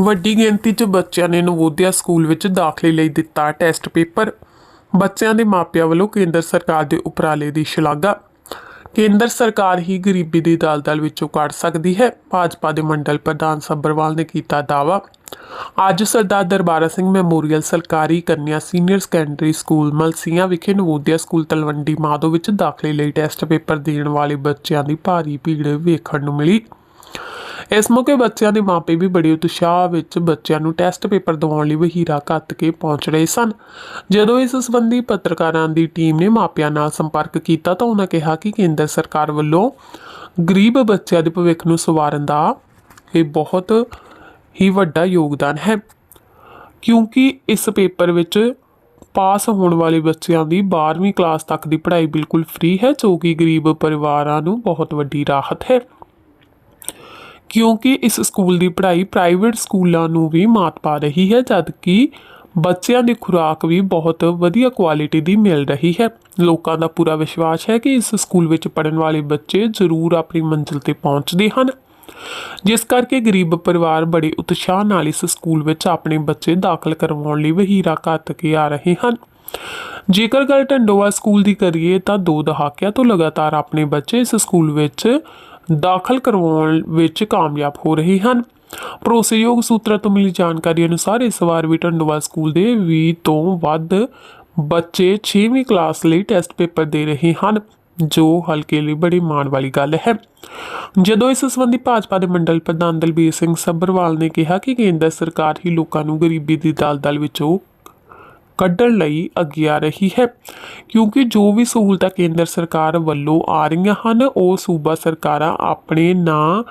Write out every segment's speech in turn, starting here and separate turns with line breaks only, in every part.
ਵੱਡੀ ਗਿਣਤੀ 'ਚ ਬੱਚਿਆਂ ਨੇ ਨਵੋਦਿਆ ਸਕੂਲ ਵਿੱਚ ਦਾਖਲੇ ਲਈ ਦਿੱਤਾ ਟੈਸਟ ਪੇਪਰ। ਬੱਚਿਆਂ ਦੇ ਮਾਪਿਆਂ ਵੱਲੋਂ ਕੇਂਦਰ ਸਰਕਾਰ ਦੇ ਉਪਰਾਲੇ ਦੀ ਸ਼ਲਾਘਾ। ਕੇਂਦਰ ਸਰਕਾਰ ਹੀ ਗਰੀਬੀ ਦੀ ਦਲਦਲ ਵਿੱਚੋਂ ਕੱਢ ਸਕਦੀ ਹੈ, ਭਾਜਪਾ ਦੇ ਮੰਡਲ ਪ੍ਰਧਾਨ ਸੱਭਰਵਾਲ ਨੇ ਕੀਤਾ ਦਾਅਵਾ। ਅੱਜ ਸਰਦਾਰ ਦਰਬਾਰਾ ਸਿੰਘ ਮੈਮੋਰੀਅਲ ਸਰਕਾਰੀ ਕੰਨਿਆ ਸੀਨੀਅਰ ਸੈਕੰਡਰੀ ਸਕੂਲ ਮਲਸੀਆਂ ਵਿਖੇ ਨਵੋਦਿਆ ਸਕੂਲ ਤਲਵੰਡੀ ਮਾਧੋ ਵਿੱਚ ਦਾਖਲੇ ਲਈ ਟੈਸਟ ਪੇਪਰ ਦੇਣ ਵਾਲੇ ਬੱਚਿਆਂ ਦੀ ਭਾਰੀ ਭੀੜ ਵੇਖਣ ਨੂੰ ਮਿਲੀ। ਇਸ ਮੌਕੇ ਬੱਚਿਆਂ ਦੇ ਮਾਪੇ ਵੀ ਬੜੇ ਉਤਸ਼ਾਹ ਵਿੱਚ ਬੱਚਿਆਂ ਨੂੰ ਟੈਸਟ ਪੇਪਰ ਦਿਵਾਉਣ ਲਈ ਵਹੀਰਾ ਕੱਤ ਕੇ ਪਹੁੰਚ ਰਹੇ ਸਨ। ਜਦੋਂ ਇਸ ਸੰਬੰਧੀ ਪੱਤਰਕਾਰਾਂ ਦੀ ਟੀਮ ਨੇ ਮਾਪਿਆਂ ਨਾਲ ਸੰਪਰਕ ਕੀਤਾ ਤਾਂ ਉਹਨਾਂ ਕਿਹਾ ਕਿ ਕੇਂਦਰ ਸਰਕਾਰ ਵੱਲੋਂ ਗਰੀਬ ਬੱਚਿਆਂ ਦੇ ਭਵਿੱਖ ਨੂੰ ਸਵਾਰਨ ਦਾ ਇਹ ਬਹੁਤ ਹੀ ਵੱਡਾ ਯੋਗਦਾਨ ਹੈ। ਕਿਉਂਕਿ ਇਸ ਪੇਪਰ ਵਿੱਚ ਪਾਸ ਹੋਣ ਵਾਲੇ ਬੱਚਿਆਂ ਦੀ 12ਵੀਂ ਕਲਾਸ ਤੱਕ ਦੀ ਪੜ੍ਹਾਈ ਬਿਲਕੁਲ ਫ੍ਰੀ ਹੈ, ਜੋ ਕਿ ਗਰੀਬ ਪਰਿਵਾਰਾਂ ਨੂੰ ਬਹੁਤ ਵੱਡੀ ਰਾਹਤ ਹੈ। ਕਿਉਂਕਿ ਇਸ ਸਕੂਲ ਦੀ ਪੜ੍ਹਾਈ ਪ੍ਰਾਈਵੇਟ ਸਕੂਲਾਂ ਨੂੰ ਵੀ ਮਾਤ ਪਾ ਰਹੀ ਹੈ, ਜਦਕਿ ਬੱਚਿਆਂ ਦੀ ਖੁਰਾਕ ਵੀ ਬਹੁਤ ਵਧੀਆ ਕੁਆਲਿਟੀ ਦੀ ਮਿਲ ਰਹੀ ਹੈ। ਲੋਕਾਂ ਦਾ ਪੂਰਾ ਵਿਸ਼ਵਾਸ ਹੈ ਕਿ ਇਸ ਸਕੂਲ ਵਿੱਚ ਪੜ੍ਹਨ ਵਾਲੇ ਬੱਚੇ ਜ਼ਰੂਰ ਆਪਣੀ ਮੰਜ਼ਿਲ ਤੇ ਪਹੁੰਚਦੇ ਹਨ। ਜਿਸ ਕਰਕੇ ਗਰੀਬ ਪਰਿਵਾਰ ਬੜੇ ਉਤਸ਼ਾਹ ਨਾਲ ਇਸ ਸਕੂਲ ਵਿੱਚ ਆਪਣੇ ਬੱਚੇ ਦਾਖਲ ਕਰਵਾਉਣ ਲਈ ਵਹੀਰਾ ਘੱਟ ਕੇ ਆ ਰਹੇ ਹਨ। ਜੇਕਰ ਗੱਲ ਟੰਡੋਆ ਸਕੂਲ ਦੀ ਕਰੀਏ, ਤਾਂ ਦੋ ਦਹਾਕਿਆਂ ਤੋਂ ਲਗਾਤਾਰ ਆਪਣੇ ਬੱਚੇ ਇਸ ਸਕੂਲ ਵਿੱਚ ਦਾਖਲ ਕਰਵਾਉਣ ਵਿੱਚ ਕਾਮਯਾਬ ਹੋ ਰਹੇ ਹਨ। ਭਰੋਸੇਯੋਗ ਸੂਤਰਾਂ ਤੋਂ ਮਿਲੀ ਜਾਣਕਾਰੀ ਅਨੁਸਾਰ ਇਸ ਵਾਰ ਵੀ ਟੰਡੋਆ ਸਕੂਲ ਦੇ 20 ਤੋਂ ਵੱਧ ਬੱਚੇ 6ਵੀਂ ਕਲਾਸ ਲਈ ਟੈਸਟ ਪੇਪਰ ਦੇ ਰਹੇ ਹਨ, ਜੋ ਹਲਕੇ ਲਈ ਬੜੀ ਮਾਣ ਵਾਲੀ ਗੱਲ ਹੈ। ਜਦੋਂ ਇਸ ਸੰਬੰਧੀ ਭਾਜਪਾ ਦੇ ਮੰਡਲ ਪ੍ਰਧਾਨ ਦਲਬੀਰ ਸਿੰਘ ਸੱਭਰਵਾਲ ਨੇ ਕਿਹਾ ਕਿ ਕੇਂਦਰ ਸਰਕਾਰ ਹੀ ਲੋਕਾਂ ਨੂੰ ਗਰੀਬੀ ਦੀ ਦਲਦਲ ਵਿੱਚੋਂ ਕੱਢਣ ਲਈ ਅੱਗੇ ਆ ਰਹੀ ਹੈ। ਕਿਉਂਕਿ ਜੋ ਵੀ ਸਹੂਲਤਾਂ ਕੇਂਦਰ ਸਰਕਾਰ ਵੱਲੋਂ ਆ ਰਹੀਆਂ ਹਨ ਉਹ ਸੂਬਾ ਸਰਕਾਰਾਂ ਆਪਣੇ ਨਾਂ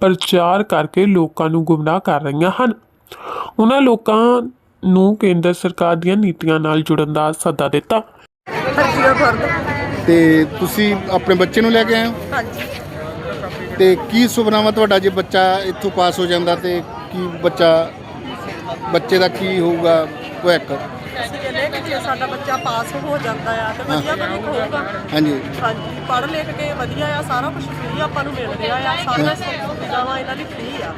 ਪ੍ਰਚਾਰ ਕਰਕੇ ਲੋਕਾਂ ਨੂੰ ਗੁੰਮਰਾਹ ਕਰ ਰਹੀਆਂ ਹਨ। ਉਹਨਾਂ ਲੋਕਾਂ ਨੂੰ ਕੇਂਦਰ ਸਰਕਾਰ ਦੀਆਂ ਨੀਤੀਆਂ ਨਾਲ ਜੁੜਨ ਦਾ ਸੱਦਾ ਦਿੱਤਾ।
ਤੇ ਤੁਸੀਂ ਆਪਣੇ ਬੱਚੇ ਨੂੰ ਲੈ ਕੇ ਆਏ ਹੋ?
ਹਾਂਜੀ।
ਤੇ ਕੀ ਸੁਪਨਾ ਵਾ ਤੁਹਾਡਾ ਜੇ ਬੱਚਾ ਇੱਥੋਂ ਪਾਸ ਹੋ ਜਾਂਦਾ ਤੇ ਕੀ ਬੱਚਾ ਬੱਚੇ ਦਾ ਕੀ ਹੋਊਗਾ ਭਵਿੱਖ
ਜੇ ਸਾਡਾ ਬੱਚਾ ਪਾਸ ਹੋ ਜਾਂਦਾ ਆ ਤੇ ਵਧੀਆ ਭਵਿੱਖ ਹੋਊਗਾ।
ਹਾਂਜੀ।
ਹਾਂਜੀ ਪੜ੍ਹ ਲਿਖ ਕੇ ਵਧੀਆ ਆ ਸਾਰਾ ਕੁਝ ਫ੍ਰੀ ਆਪਾਂ ਨੂੰ ਮਿਲ ਰਿਹਾ ਆ ਸਾਰਾ ਸੁਵਿਧਾਵਾਂ ਇਹਨਾਂ ਦੀ ਫ੍ਰੀ ਆ।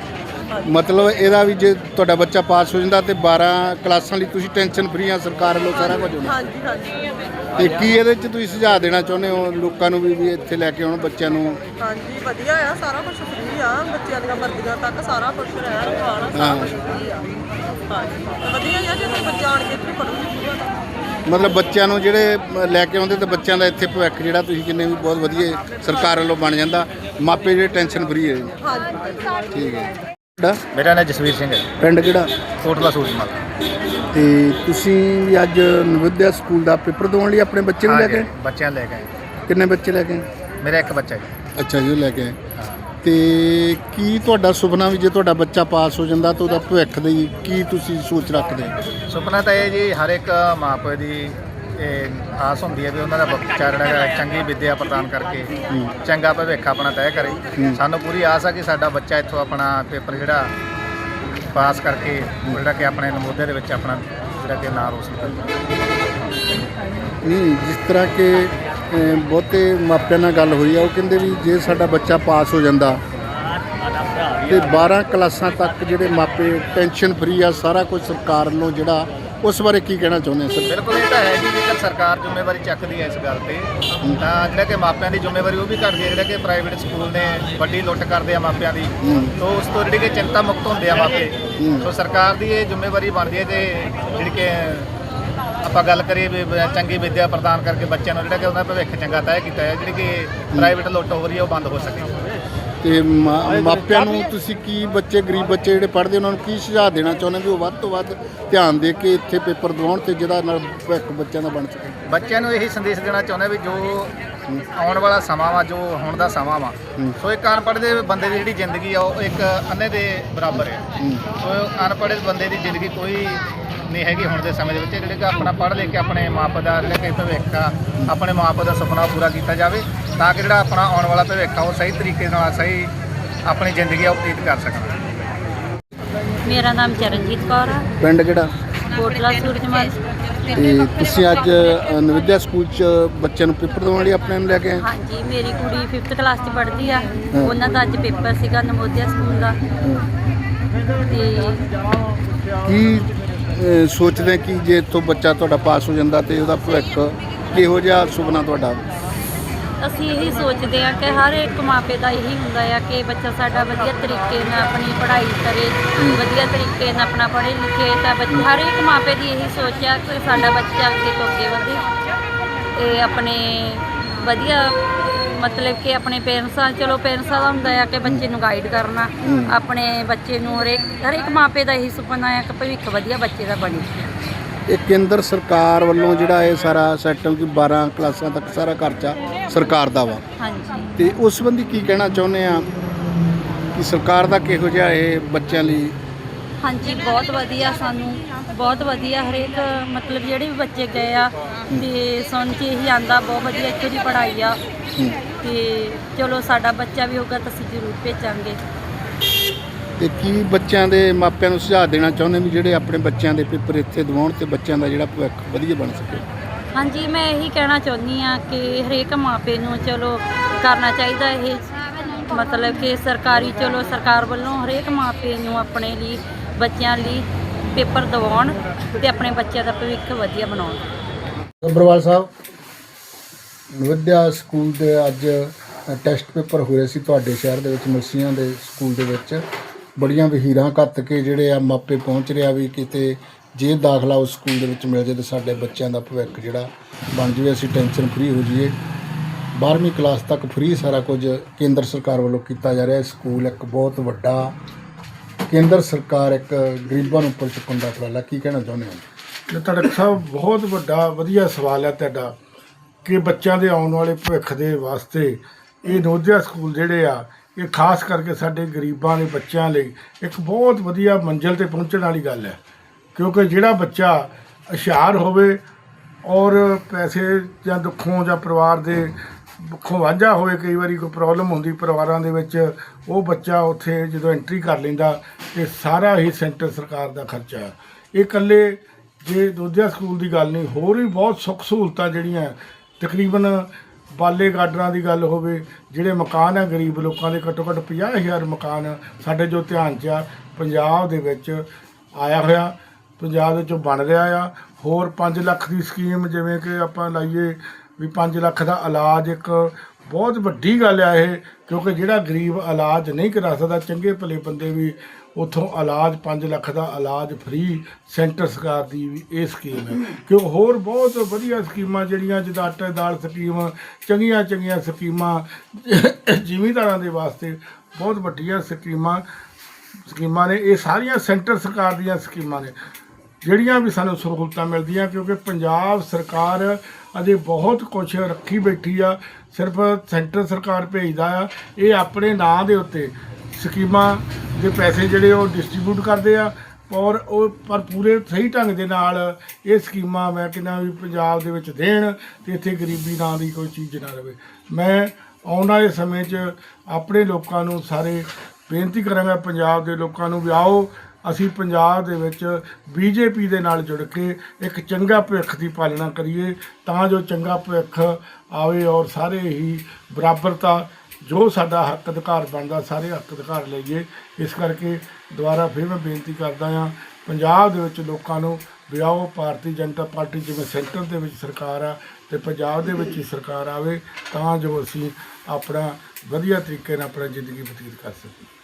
ਹਾਂਜੀ।
ਮਤਲਬ ਇਹਦਾ ਵੀ ਜੇ ਤੁਹਾਡਾ ਬੱਚਾ ਪਾਸ ਹੋ ਜਾਂਦਾ ਤੇ 12 ਕਲਾਸਾਂ ਲਈ ਤੁਸੀਂ ਟੈਨਸ਼ਨ ਫ੍ਰੀ ਆ ਸਰਕਾਰ ਵੱਲੋਂ ਸਾਰਾ ਕੁਝ ਹੋਣਾ
ਹਾਂਜੀ ਹਾਂਜੀ।
ਤੇ ਕੀ ਇਹਦੇ ਚ ਤੁਸੀਂ ਸੁਝਾਅ ਦੇਣਾ ਚਾਹੁੰਦੇ ਹੋ ਲੋਕਾਂ ਨੂੰ ਵੀ ਵੀ ਇੱਥੇ ਲੈ ਕੇ ਆਉਣ ਬੱਚਿਆਂ ਨੂੰ?
ਹਾਂਜੀ ਵਧੀਆ ਆ ਸਾਰਾ ਕੁਝ ਫ੍ਰੀ ਆ। ਬੱਚਿਆਂ ਦੀਆਂ ਵਰਦੀਆਂ ਤੱਕ ਸਾਰਾ ਕੁਝ ਰਹਿਣ ਖਾਣ ਸਾਰਾ। ਕੁਝ ਫ੍ਰੀ ਆ। ਹਾਂਜੀ। ਤੇ ਵਧੀਆ ਆ ਜੇ ਕੋਈ ਬੱਚਾ ਆਣ ਕੇ ਇੱਥੇ ਪੜ੍ਹੂਗਾ ਤਾਂ
ਮਤਲਬ ਬੱਚਿਆਂ ਨੂੰ ਜਿਹੜੇ ਲੈ ਕੇ ਆਉਂਦੇ ਤੇ ਬੱਚਿਆਂ ਦਾ ਇੱਥੇ ਭਵਿੱਖ ਜਿਹੜਾ ਤੁਸੀਂ ਕਿੰਨੇ ਵੀ ਬਹੁਤ ਵਧੀਆ ਸਰਕਾਰ ਵੱਲੋਂ ਬਣ ਜਾਂਦਾ। ਮਾਪੇ ਜਿਹੜੇ ਟੈਨਸ਼ਨ ਫ੍ਰੀ ਹੈ ਠੀਕ ਹੈ
ਮੇਰਾ ਨਾਮ ਜਸਵੀਰ ਸਿੰਘ ਹੈ।
ਪਿੰਡ ਕਿਹੜਾ?
ਕੋਟਲਾ ਸੂਰਜਮਲ
ਤੇ ਤੁਸੀਂ ਵੀ ਅੱਜ ਨਵੋਦਿਆ ਸਕੂਲ ਦਾ ਪੇਪਰ ਦਿਵਾਉਣ ਲਈ ਆਪਣੇ ਬੱਚੇ ਨੂੰ ਲੈ ਕੇ ਆਏ?
ਬੱਚਿਆਂ ਲੈ ਕੇ ਆਏ।
ਕਿੰਨੇ ਬੱਚੇ ਲੈ ਕੇ?
ਮੇਰਾ ਇੱਕ ਬੱਚਾ ਹੈ।
ਅੱਛਾ ਜੀ ਲੈ ਕੇ ਆਏ। ਤੇ ਕੀ ਤੁਹਾਡਾ ਸੁਪਨਾ ਵੀ ਜੇ ਤੁਹਾਡਾ ਬੱਚਾ ਪਾਸ ਹੋ ਜਾਂਦਾ ਤਾਂ ਉਹਦਾ ਭਵਿੱਖ ਦੀ ਕੀ ਤੁਸੀਂ ਸੋਚ ਰੱਖਦੇ
ਸੁਪਨਾ ਤਾਂ ਇਹ ਜੀ ਹਰ ਇੱਕ ਮਾਪੇ ਦੀ ਇਹ ਆਸ ਹੁੰਦੀ ਹੈ ਵੀ ਉਹਨਾਂ ਦਾ ਬੱਚਾ ਜਿਹੜਾ ਚੰਗੀ ਵਿੱਦਿਆ ਪ੍ਰਦਾਨ ਕਰਕੇ ਚੰਗਾ ਭਵਿੱਖ ਆਪਣਾ ਤੈਅ ਕਰੇ। ਸਾਨੂੰ ਪੂਰੀ ਆਸ ਆ ਕਿ ਸਾਡਾ ਬੱਚਾ ਇੱਥੋਂ ਆਪਣਾ ਪੇਪਰ ਜਿਹੜਾ ਪਾਸ ਕਰਕੇ ਜਿਹੜਾ ਕਿ ਆਪਣੇ ਨਮੋਦੇ ਦੇ ਵਿੱਚ ਆਪਣਾ ਜਿਹੜਾ ਕਿ ਨਾਮ ਰੋਸ਼ਨ ਕਰੇ।
ਨਹੀਂ ਜਿਸ ਤਰ੍ਹਾਂ ਕਿ ਬਹੁਤੇ ਮਾਪਿਆਂ ਨਾਲ ਗੱਲ ਹੋਈ ਆ ਉਹ ਕਹਿੰਦੇ ਵੀ ਜੇ ਸਾਡਾ ਬੱਚਾ ਪਾਸ ਹੋ ਜਾਂਦਾ ਤੇ 12 ਕਲਾਸਾਂ ਤੱਕ ਜਿਹੜੇ ਮਾਪੇ ਟੈਨਸ਼ਨ ਫਰੀ ਆ ਸਾਰਾ ਕੁਝ ਸਰਕਾਰ ਵੱਲੋਂ ਜਿਹੜਾ ਉਸ ਬਾਰੇ ਕੀ ਕਹਿਣਾ ਚਾਹੁੰਦੇ ਸਰ?
ਬਿਲਕੁਲ ਇਹ ਤਾਂ ਹੈ ਜੀ ਜੇਕਰ ਸਰਕਾਰ ਜ਼ਿੰਮੇਵਾਰੀ ਚੱਕਦੀ ਹੈ ਇਸ ਗੱਲ ਤੇ ਤਾਂ ਜਿਹੜਾ ਕਿ ਮਾਪਿਆਂ ਦੀ ਜ਼ਿੰਮੇਵਾਰੀ ਉਹ ਵੀ ਘਟਦੀ ਹੈ ਜਿਹੜਾ ਕਿ ਪ੍ਰਾਈਵੇਟ ਸਕੂਲ ਨੇ ਵੱਡੀ ਲੁੱਟ ਕਰਦੇ ਆ ਮਾਪਿਆਂ ਦੀ ਤੋਂ ਉਸ ਤੋਂ ਜਿਹੜੀ ਕਿ ਚਿੰਤਾ ਮੁਕਤ ਹੁੰਦੇ ਆ ਮਾਪੇ। ਤੋਂ ਸਰਕਾਰ ਦੀ ਇਹ ਜ਼ਿੰਮੇਵਾਰੀ ਬਣਦੀ ਹੈ ਤੇ ਜਿਹੜੀ ਕਿ ਆਪਾਂ ਗੱਲ ਕਰੀਏ ਵੀ ਚੰਗੀ ਵਿੱਦਿਆ ਪ੍ਰਦਾਨ ਕਰਕੇ ਬੱਚਿਆਂ ਨੂੰ ਜਿਹੜਾ ਕਿ ਉਹਨਾਂ ਦਾ ਭਵਿੱਖ ਚੰਗਾ ਤੈਅ ਕੀਤਾ ਹੈ ਜਿਹੜੀ ਕਿ ਪ੍ਰਾਈਵੇਟ ਲੁੱਟ ਹੋ ਰਹੀ ਹੈ ਉਹ ਬੰਦ ਹੋ ਸਕੇ।
ਤੇ ਮਾਪਿਆਂ ਨੂੰ ਤੁਸੀਂ ਕੀ ਬੱਚੇ ਗਰੀਬ ਬੱਚੇ ਜਿਹੜੇ ਪੜ੍ਹਦੇ ਉਹਨਾਂ ਨੂੰ ਕੀ ਸੁਝਾਅ ਦੇਣਾ ਚਾਹੁੰਦੇ ਵੀ ਉਹ ਵੱਧ ਤੋਂ ਵੱਧ ਧਿਆਨ ਦੇ ਕੇ ਇੱਥੇ ਪੇਪਰ ਦਿਵਾਉਣ ਤੇ ਜਿਹਦਾ ਨਾਲ ਭਵਿੱਖ ਬੱਚਿਆਂ ਦਾ ਬਣ ਸਕੇ?
ਬੱਚਿਆਂ ਨੂੰ ਇਹੀ ਸੰਦੇਸ਼ ਦੇਣਾ ਚਾਹੁੰਦਾ ਵੀ ਜੋ ਆਉਣ ਵਾਲਾ ਸਮਾਂ ਵਾ ਜੋ ਹੁਣ ਦਾ ਸਮਾਂ ਵਾ। ਸੋ ਇੱਕ ਅਨਪੜ੍ਹ ਦੇ ਬੰਦੇ ਦੀ ਜਿਹੜੀ ਜ਼ਿੰਦਗੀ ਆ ਉਹ ਇੱਕ ਅੰਨੇ ਦੇ ਬਰਾਬਰ ਹੈ। ਸੋ ਅਨਪੜ੍ਹ ਬੰਦੇ ਦੀ ਜ਼ਿੰਦਗੀ ਕੋਈ ਨਹੀਂ ਹੈਗੀ ਹੁਣ ਦੇ ਸਮੇਂ ਦੇ ਵਿੱਚ ਜਿਹੜੇ ਕਿ ਆਪਣਾ ਪੜ੍ਹ ਲਿਖ ਕੇ ਆਪਣੇ ਮਾਪੇ ਦਾ ਜਿਹੜਾ ਕਿ ਭਵਿੱਖ ਆ ਆਪਣੇ ਮਾਪੇ ਦਾ ਸੁਪਨਾ ਪੂਰਾ ਕੀਤਾ ਜਾਵੇ ਤਾਂ ਕਿ ਜਿਹੜਾ ਆਪਣਾ ਆਉਣ ਵਾਲਾ ਭਵਿੱਖ ਆ ਉਹ ਸਹੀ ਤਰੀਕੇ ਨਾਲ ਸਹੀ ਆਪਣੀ ਜ਼ਿੰਦਗੀ ਆ ਉਹ ਬਤੀਤ ਕਰ ਸਕਣ।
ਮੇਰਾ ਨਾਮ ਚਰਨਜੀਤ ਕੌਰ ਆ।
ਪਿੰਡ ਕਿਹੜਾ?
ਕੋਟਲਾ ਸੂਰਜਮਲ
ਤੇ ਤੁਸੀਂ ਅੱਜ ਅ, ਨਵਿਦਿਆ ਸਕੂਲ ਚ ਬੱਚਿਆਂ ਨੂੰ ਪੇਪਰ ਦਿਵਾਉਣ ਲਈ ਆਪਣੇ ਨੂੰ ਲੈ ਕੇ ਆਏ?
ਹਾਂਜੀ ਮੇਰੀ ਕੁੜੀ 5th ਕਲਾਸ 'ਚ ਪੜ੍ਹਦੀ ਆ। ਉਹਨਾਂ ਦਾ ਅੱਜ ਪੇਪਰ ਸੀਗਾ ਨਮੋਦਿਆ ਸਕੂਲ ਦਾ। ਤੇ
ਕੀ ਸੋਚਦੇ ਕਿ ਜੇ ਇੱਥੋਂ ਬੱਚਾ ਤੁਹਾਡਾ ਪਾਸ ਹੋ ਜਾਂਦਾ ਤੇ ਉਹਦਾ ਭਵਿੱਖ ਕਿਹੋ ਜਿਹਾ ਸੁਪਨਾ ਤੁਹਾਡਾ?
ਅਸੀਂ ਇਹੀ ਸੋਚਦੇ ਹਾਂ ਕਿ ਹਰ ਇੱਕ ਮਾਪੇ ਦਾ ਇਹੀ ਹੁੰਦਾ ਆ ਕਿ ਬੱਚਾ ਸਾਡਾ ਵਧੀਆ ਤਰੀਕੇ ਨਾਲ ਆਪਣੀ ਪੜ੍ਹਾਈ ਕਰੇ ਵਧੀਆ ਤਰੀਕੇ ਨਾਲ ਆਪਣਾ ਪੜ੍ਹੇ ਲਿਖੇ ਤਾਂ ਬੱਚ- ਹਰ ਇੱਕ ਮਾਪੇ ਦੀ ਇਹੀ ਸੋਚ ਆ ਕਿ ਸਾਡਾ ਬੱਚਾ ਅੱਗੇ ਤੋਂ ਅੱਗੇ ਵਧੇ ਤੇ ਆਪਣੇ ਵਧੀਆ ਮਤਲਬ ਕਿ ਆਪਣੇ ਪੇਰੈਂਟਸਾਂ ਚਲੋ ਪੇਰੈਂਟਸਾਂ ਦਾ ਹੁੰਦਾ ਆ ਕਿ ਬੱਚੇ ਨੂੰ ਗਾਈਡ ਕਰਨਾ ਆਪਣੇ ਬੱਚੇ ਨੂੰ ਹਰੇਕ ਹਰੇਕ ਮਾਪੇ ਦਾ ਇਹੀ ਸੁਪਨਾ ਆ ਕਿ ਭਵਿੱਖ ਵਧੀਆ ਬੱਚੇ ਦਾ ਬਣੇ।
ਇਹ ਕੇਂਦਰ ਸਰਕਾਰ ਵੱਲੋਂ ਜਿਹੜਾ ਇਹ ਸਾਰਾ ਸਿਸਟਮ ਕਿ 12 ਕਲਾਸਾਂ ਤੱਕ ਸਾਰਾ ਖਰਚਾ ਸਰਕਾਰ ਦਾ ਵਾ।
ਹਾਂਜੀ।
ਤੇ ਉਸ ਸੰਬੰਧੀ ਕੀ ਕਹਿਣਾ ਚਾਹੁੰਦੇ ਆ ਕਿ ਸਰਕਾਰ ਦਾ ਕਿਹੋ ਜਿਹਾ ਇਹ ਬੱਚਿਆਂ ਲਈ
ਹਾਂਜੀ ਬਹੁਤ ਵਧੀਆ ਸਾਨੂੰ ਬਹੁਤ ਵਧੀਆ ਹਰੇਕ ਮਤਲਬ ਜਿਹੜੇ ਵੀ ਬੱਚੇ ਗਏ ਆ ਤੇ ਸੁਣ ਕੇ ਇਹੀ ਆਂਦਾ ਬਹੁਤ ਵਧੀਆ ਇੱਥੋਂ ਦੀ ਪੜ੍ਹਾਈ ਆ। ਤੇ ਚਲੋ ਸਾਡਾ ਬੱਚਾ ਵੀ ਹੋਊਗਾ ਤਾਂ ਅਸੀਂ ਜ਼ਰੂਰ ਭੇਜਾਂਗੇ।
ਤੇ ਕੀ ਬੱਚਿਆਂ ਦੇ ਮਾਪਿਆਂ ਨੂੰ ਸੁਝਾਅ ਦੇਣਾ ਚਾਹੁੰਦੇ ਵੀ ਜਿਹੜੇ ਆਪਣੇ ਬੱਚਿਆਂ ਦੇ ਪੇਪਰ ਇੱਥੇ ਦਿਵਾਉਣ ਤੇ ਬੱਚਿਆਂ ਦਾ ਜਿਹੜਾ ਭਵਿੱਖ ਵਧੀਆ ਬਣ ਸਕੇ?
ਹਾਂਜੀ ਮੈਂ ਇਹੀ ਕਹਿਣਾ ਚਾਹੁੰਦੀ ਆ ਕਿ ਹਰੇਕ ਮਾਪੇ ਨੂੰ ਚਲੋ ਕਰਨਾ ਚਾਹੀਦਾ ਇਹ। ਮਤਲਬ ਕਿ ਸਰਕਾਰੀ ਚਲੋ ਸਰਕਾਰ ਵੱਲੋਂ ਹਰੇਕ ਮਾਪੇ ਨੂੰ ਆਪਣੇ ਲਈ ਬੱਚਿਆਂ ਲਈ ਪੇਪਰ ਦਿਵਾਉਣ ਤੇ ਆਪਣੇ ਬੱਚਿਆਂ ਦਾ ਭਵਿੱਖ ਵਧੀਆ ਬਣਾਉਣ।
ਸੱਭਰਵਾਲ ਸਾਹਿਬ ਵਿਦਿਆ ਸਕੂਲ ਦੇ ਅੱਜ ਟੈਸਟ ਪੇਪਰ ਹੋਏ ਸੀ ਤੁਹਾਡੇ ਸ਼ਹਿਰ ਦੇ ਵਿੱਚ ਮਲਸੀਆਂ ਦੇ ਸਕੂਲ ਦੇ ਵਿੱਚ। ਬੜੀਆਂ ਵਹੀਰਾਂ ਘੱਤ ਕੇ ਜਿਹੜੇ ਆ ਮਾਪੇ ਪਹੁੰਚ ਰਿਹਾ ਵੀ ਕਿਤੇ ਜੇ ਦਾਖਲਾ ਉਸ ਸਕੂਲ ਦੇ ਵਿੱਚ ਮਿਲ ਜੇ ਤਾਂ ਸਾਡੇ ਬੱਚਿਆਂ ਦਾ ਭਵਿੱਖ ਜਿਹੜਾ ਬਣ ਜਾਵੇ, ਅਸੀਂ ਟੈਨਸ਼ਨ ਫ੍ਰੀ ਹੋ ਜਾਈਏ। 12ਵੀਂ ਕਲਾਸ ਤੱਕ ਫ੍ਰੀ ਸਾਰਾ ਕੁਝ ਕੇਂਦਰ ਸਰਕਾਰ ਵੱਲੋਂ ਕੀਤਾ ਜਾ ਰਿਹਾ। ਹੈ ਸਕੂਲ ਇੱਕ ਬਹੁਤ ਵੱਡਾ ਕੇਂਦਰ ਸਰਕਾਰ ਇੱਕ ਗਰੀਬਾਂ ਨੂੰ ਉੱਪਰ ਚੁੱਕਣ ਦਾ ਉਪਰਾਲਾ। ਕੀ ਕਹਿਣਾ ਚਾਹੁੰਦੇ ਹੋ?
ਤੁਹਾਡਾ ਸਾਹਿਬ ਬਹੁਤ ਵੱਡਾ, ਵਧੀਆ ਸਵਾਲ ਹੈ ਤੁਹਾਡਾ ਕਿ ਬੱਚਿਆਂ ਦੇ ਆਉਣ ਵਾਲੇ ਭਵਿੱਖ ਦੇ ਵਾਸਤੇ ਇਹ ਨੋਧਿਆ ਸਕੂਲ ਜਿਹੜੇ ਆ ਇਹ ਖਾਸ ਕਰਕੇ ਸਾਡੇ ਗਰੀਬਾਂ ਦੇ ਬੱਚਿਆਂ ਲਈ ਇੱਕ ਬਹੁਤ ਵਧੀਆ ਮੰਜ਼ਿਲ ਤੇ ਪਹੁੰਚਣ ਵਾਲੀ ਗੱਲ ਹੈ। ਕਿਉਂਕਿ ਜਿਹੜਾ ਬੱਚਾ ਹੁਸ਼ਿਆਰ ਹੋਵੇ ਔਰ ਪੈਸੇ ਜਾਂ ਦੁੱਖੋਂ ਜਾਂ ਪਰਿਵਾਰ ਦੇ ਦੁੱਖੋਂ ਵਾਂਝਾ ਹੋਵੇ, ਕਈ ਵਾਰੀ ਕੋਈ ਪ੍ਰੋਬਲਮ ਹੁੰਦੀ ਪਰਿਵਾਰਾਂ ਦੇ ਵਿੱਚ, ਉਹ ਬੱਚਾ ਉੱਥੇ ਜਦੋਂ ਐਂਟਰੀ ਕਰ ਲੈਂਦਾ ਤੇ ਸਾਰਾ ਹੀ ਸੈਂਟਰ ਸਰਕਾਰ ਦਾ ਖਰਚਾ ਇਹ ਇਕੱਲੇ ਜੇ ਦੋਜਾ ਸਕੂਲ ਦੀ ਗੱਲ ਨਹੀਂ, ਹੋਰ ਵੀ ਬਹੁਤ ਸੁੱਖ ਸਹੂਲਤਾਂ ਜਿਹੜੀਆਂ ਤਕਰੀਬਨ ਬਾਲੇ ਗਾਰਡਨਾਂ ਦੀ ਗੱਲ ਹੋਵੇ, ਜਿਹੜੇ ਮਕਾਨ ਆ, ਗਰੀਬ ਲੋਕਾਂ ਦੇ ਘੱਟੋ ਘੱਟ 50000 ਮਕਾਨ ਸਾਡੇ ਜੋ ਧਿਆਨ 'ਚ ਆ, ਪੰਜਾਬ ਦੇ ਵਿੱਚ ਆਇਆ ਹੋਇਆ, ਪੰਜਾਬ ਦੇ ਵਿੱਚੋਂ ਬਣ ਰਿਹਾ ਆ। ਹੋਰ 5 ਲੱਖ ਦੀ ਸਕੀਮ ਜਿਵੇਂ ਕਿ ਆਪਾਂ ਲਾਈਏ ਵੀ 5 ਲੱਖ ਦਾ ਇਲਾਜ ਇੱਕ ਬਹੁਤ ਵੱਡੀ ਗੱਲ ਆ ਇਹ, ਕਿਉਂਕਿ ਜਿਹੜਾ ਗਰੀਬ ਇਲਾਜ ਨਹੀਂ ਕਰਾ ਸਕਦਾ, ਚੰਗੇ ਭਲੇ ਬੰਦੇ ਵੀ ਉਥੋਂ ਇਲਾਜ 5 ਲੱਖ ਦਾ ਇਲਾਜ ਫ੍ਰੀ ਸੈਂਟਰ ਸਰਕਾਰ ਦੀ ਵੀ ਇਹ ਸਕੀਮ ਹੈ। ਕਿ ਹੋਰ ਬਹੁਤ ਵਧੀਆ ਸਕੀਮਾਂ ਜਿਹੜੀਆਂ ਜਿੱਦਾਂ ਆਟਾ ਦਾਲ ਸਕੀਮ, ਚੰਗੀਆਂ ਚੰਗੀਆਂ ਸਕੀਮਾਂ, ਜ਼ਿਮੀਂਦਾਰਾਂ ਦੇ ਵਾਸਤੇ ਬਹੁਤ ਵੱਡੀਆਂ ਸਕੀਮਾਂ ਸਕੀਮਾਂ ਨੇ, ਇਹ ਸਾਰੀਆਂ ਸੈਂਟਰ ਸਰਕਾਰ ਦੀਆਂ ਸਕੀਮਾਂ ਨੇ। ਜਿਹੜੀਆਂ ਵੀ ਸਾਨੂੰ ਸਹੂਲਤਾਂ ਮਿਲਦੀਆਂ, ਕਿਉਂਕਿ ਪੰਜਾਬ ਸਰਕਾਰ ਅਜੇ ਬਹੁਤ ਕੁਝ ਰੱਖੀ ਬੈਠੀ ਆ। ਸਿਰਫ ਸੈਂਟਰ ਸਰਕਾਰ ਭੇਜਦਾ ਆ, ਇਹ ਆਪਣੇ ਨਾਂ ਦੇ ਉੱਤੇ ਸਕੀਮਾਂ ਦੇ ਪੈਸੇ ਜਿਹੜੇ ਉਹ ਡਿਸਟ੍ਰੀਬਿਊਟ ਕਰਦੇ ਆ ਔਰ ਉਹ ਪਰ ਪੂਰੇ ਸਹੀ ਢੰਗ ਦੇ ਨਾਲ ਇਹ ਸਕੀਮਾਂ ਮੈਂ ਕਹਿੰਦਾ ਵੀ ਪੰਜਾਬ ਦੇ ਵਿੱਚ ਦੇਣ ਤੇ ਇੱਥੇ ਗਰੀਬੀ ਨਾਂ ਦੀ ਕੋਈ ਚੀਜ਼ ਨਾ ਰਵੇ। ਮੈਂ ਆਉਣ ਵਾਲੇ ਸਮੇਂ 'ਚ ਆਪਣੇ ਲੋਕਾਂ ਨੂੰ ਸਾਰੇ ਬੇਨਤੀ ਕਰਾਂਗਾ, ਪੰਜਾਬ ਦੇ ਲੋਕਾਂ ਨੂੰ ਵੀ ਆਓ ਅਸੀਂ ਪੰਜਾਬ ਦੇ ਵਿੱਚ ਬੀਜੇਪੀ ਦੇ ਨਾਲ ਜੁੜ ਕੇ ਇੱਕ ਚੰਗਾ ਭਵਿੱਖ ਦੀ ਪਾਲਣਾ ਕਰੀਏ, ਤਾਂ ਜੋ ਚੰਗਾ ਭਵਿੱਖ ਆਵੇ ਔਰ ਸਾਰੇ ਹੀ ਬਰਾਬਰਤਾ, ਜੋ ਸਾਡਾ ਹੱਕ ਅਧਿਕਾਰ ਬਣਦਾ, ਸਾਰੇ ਹੱਕ ਅਧਿਕਾਰ ਲਈਏ। ਇਸ ਕਰਕੇ ਦੁਬਾਰਾ ਫਿਰ ਮੈਂ ਬੇਨਤੀ ਕਰਦਾ ਹਾਂ, ਪੰਜਾਬ ਦੇ ਵਿੱਚ ਲੋਕਾਂ ਨੂੰ ਵੀ ਆਓ ਭਾਰਤੀ ਜਨਤਾ ਪਾਰਟੀ ਜਿਵੇਂ ਸੈਂਟਰ ਦੇ ਵਿੱਚ ਸਰਕਾਰ ਆ ਤੇ ਪੰਜਾਬ ਦੇ ਵਿੱਚ ਹੀ ਸਰਕਾਰ ਆਵੇ, ਤਾਂ ਜੋ ਅਸੀਂ ਆਪਣਾ ਵਧੀਆ ਤਰੀਕੇ ਨਾਲ ਆਪਣਾ ਜ਼ਿੰਦਗੀ ਬਤੀਤ ਕਰ ਸਕੀਏ।